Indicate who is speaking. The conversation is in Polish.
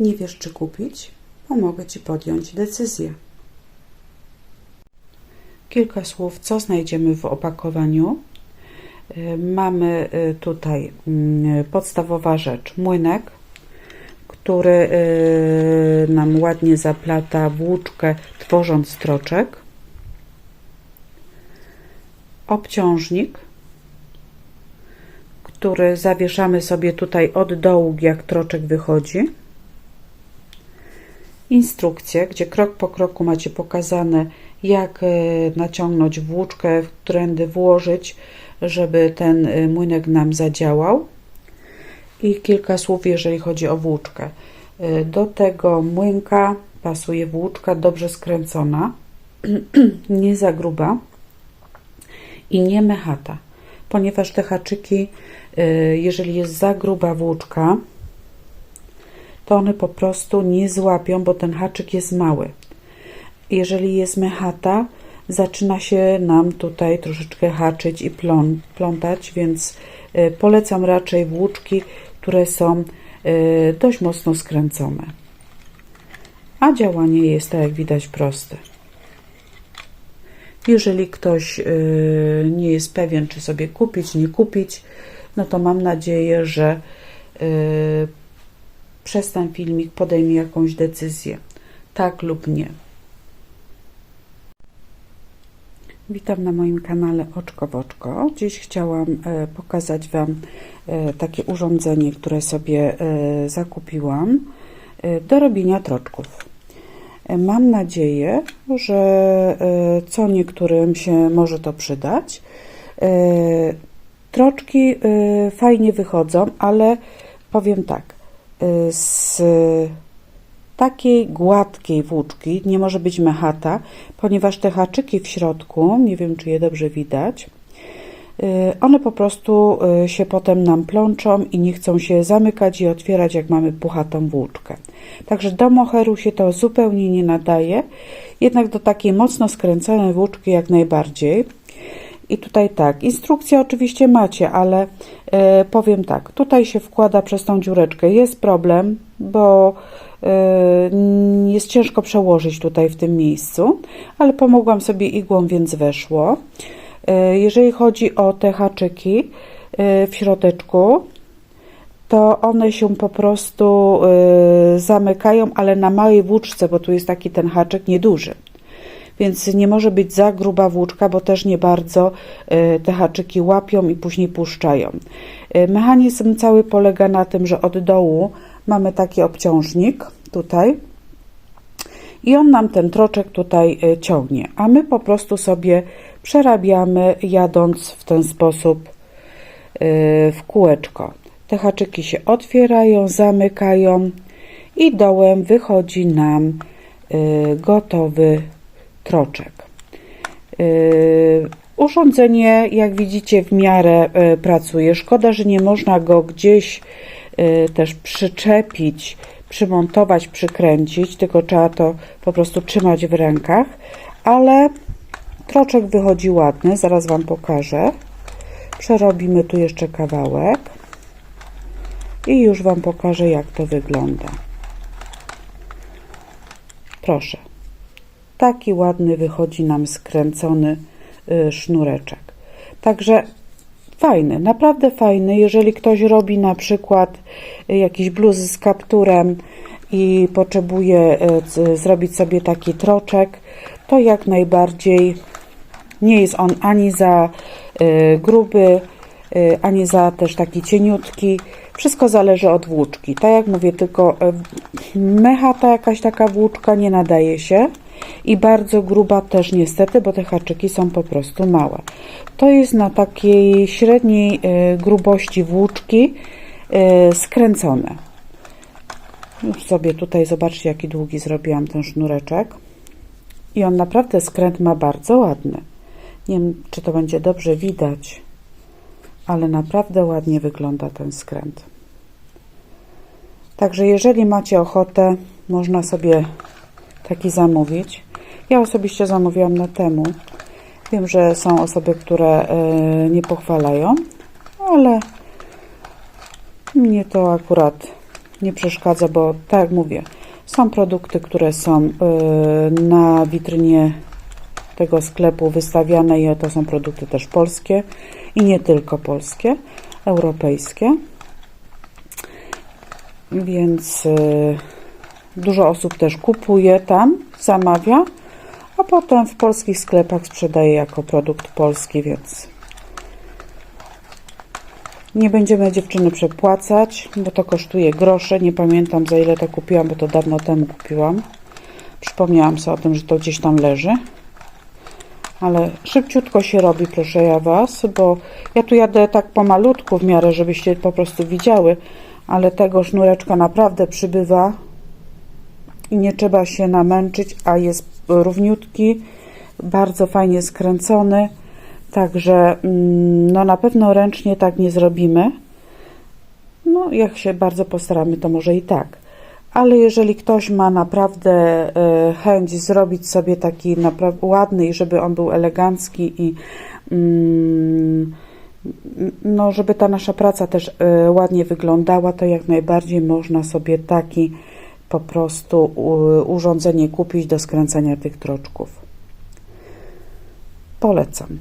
Speaker 1: Nie wiesz, czy kupić? Pomogę Ci podjąć decyzję. Kilka słów, co znajdziemy w opakowaniu. Y, Mamy y, tutaj mm, podstawowa rzecz, młynek, który y, nam ładnie zaplata włóczkę, tworząc troczek. Obciążnik, który zawieszamy sobie tutaj od dołu, jak troczek wychodzi. Instrukcje, gdzie krok po kroku macie pokazane, jak e, naciągnąć włóczkę, którędy włożyć, żeby ten e, młynek nam zadziałał. I kilka słów, jeżeli chodzi o włóczkę. E, Do tego młynka pasuje włóczka dobrze skręcona, nie za gruba i nie mechata, ponieważ te haczyki, jeżeli jest za gruba włóczka, to one po prostu nie złapią, bo ten haczyk jest mały. Jeżeli jest mechata, zaczyna się nam tutaj troszeczkę haczyć i plątać, więc y, polecam raczej włóczki, które są y, dość mocno skręcone. A działanie jest, tak jak widać, proste. Jeżeli ktoś y, nie jest pewien, czy sobie kupić, nie kupić, no to mam nadzieję, że przez ten filmik podejmie jakąś decyzję, tak lub nie. Witam na moim kanale Oczko w Oczko. Dziś chciałam e, pokazać Wam e, takie urządzenie, które sobie e, zakupiłam do robienia troczków. Mam nadzieję, że co niektórym się może to przydać. Troczki fajnie wychodzą, ale powiem tak, z takiej gładkiej włóczki nie może być mechata, ponieważ te haczyki w środku, nie wiem czy je dobrze widać, y, one po prostu y, się potem nam plączą i nie chcą się zamykać i otwierać, jak mamy puchatą włóczkę. Także do moheru się to zupełnie nie nadaje, jednak do takiej mocno skręconej włóczki jak najbardziej. I tutaj tak, instrukcję oczywiście macie, ale e, powiem tak, tutaj się wkłada przez tą dziureczkę. Jest problem, bo e, jest ciężko przełożyć tutaj w tym miejscu, ale pomogłam sobie igłą, więc weszło. E, jeżeli chodzi o te haczyki e, w środeczku, to one się po prostu e, zamykają, ale na małej włóczce, bo tu jest taki ten haczyk nieduży więc nie może być za gruba włóczka, bo też nie bardzo e, te haczyki łapią i później puszczają. E, Mechanizm cały polega na tym, że od dołu mamy taki obciążnik tutaj i on nam ten troczek tutaj e, ciągnie, a my po prostu sobie przerabiamy jadąc w ten sposób w kółeczko. Te haczyki się otwierają, zamykają i dołem wychodzi nam gotowy troczek. Yy, Urządzenie, jak widzicie, w miarę yy, pracuje. Szkoda, że nie można go gdzieś yy, też przyczepić, przymontować, przykręcić, tylko trzeba to po prostu trzymać w rękach, ale troczek wychodzi ładny, zaraz Wam pokażę. Przerobimy tu jeszcze kawałek i już Wam pokażę, jak to wygląda. Proszę taki ładny wychodzi nam skręcony y, sznureczek. Także fajny, naprawdę fajny. Jeżeli ktoś robi na przykład y, jakiś bluzy z kapturem i potrzebuje y, zrobić sobie taki troczek, to jak najbardziej nie jest on ani za gruby, ani za też taki cieniutki. Wszystko zależy od włóczki. Tak jak mówię, tylko y, mechata jakaś taka włóczka nie nadaje się i bardzo gruba też niestety, bo te haczyki są po prostu małe. To jest na takiej średniej y, grubości włóczki y, skręcone. Już sobie tutaj zobaczcie, jaki długi zrobiłam ten sznureczek. I on naprawdę skręt ma bardzo ładny. Nie wiem, czy to będzie dobrze widać, ale naprawdę ładnie wygląda ten skręt. Także jeżeli macie ochotę, można sobie taki zamówić. Ja osobiście zamówiłam na temu. Wiem, że są osoby, które e, nie pochwalają, ale mnie to akurat nie przeszkadza, bo tak jak mówię, są produkty, które są y, na witrynie tego sklepu wystawiane i to są produkty też polskie i nie tylko polskie, europejskie. Więc y, dużo osób też kupuje tam, zamawia, a potem w polskich sklepach sprzedaje jako produkt polski, więc nie będziemy dziewczyny przepłacać, bo to kosztuje grosze. Nie pamiętam za ile to kupiłam, bo to dawno temu kupiłam. Przypomniałam sobie o tym, że to gdzieś tam leży. Ale szybciutko się robi, proszę ja Was, bo ja tu jadę tak pomalutku w miarę, żebyście po prostu widziały, ale tego sznureczka naprawdę przybywa i nie trzeba się namęczyć, a jest równiutki, bardzo fajnie skręcony. Także mm, no na pewno ręcznie tak nie zrobimy. No jak się bardzo postaramy, to może i tak. Ale jeżeli ktoś ma naprawdę e, chęć zrobić sobie taki ładny i żeby on był elegancki i mm, no żeby ta nasza praca też e, ładnie wyglądała, to jak najbardziej można sobie taki po prostu urządzenie kupić do skręcania tych troczków. Polecam.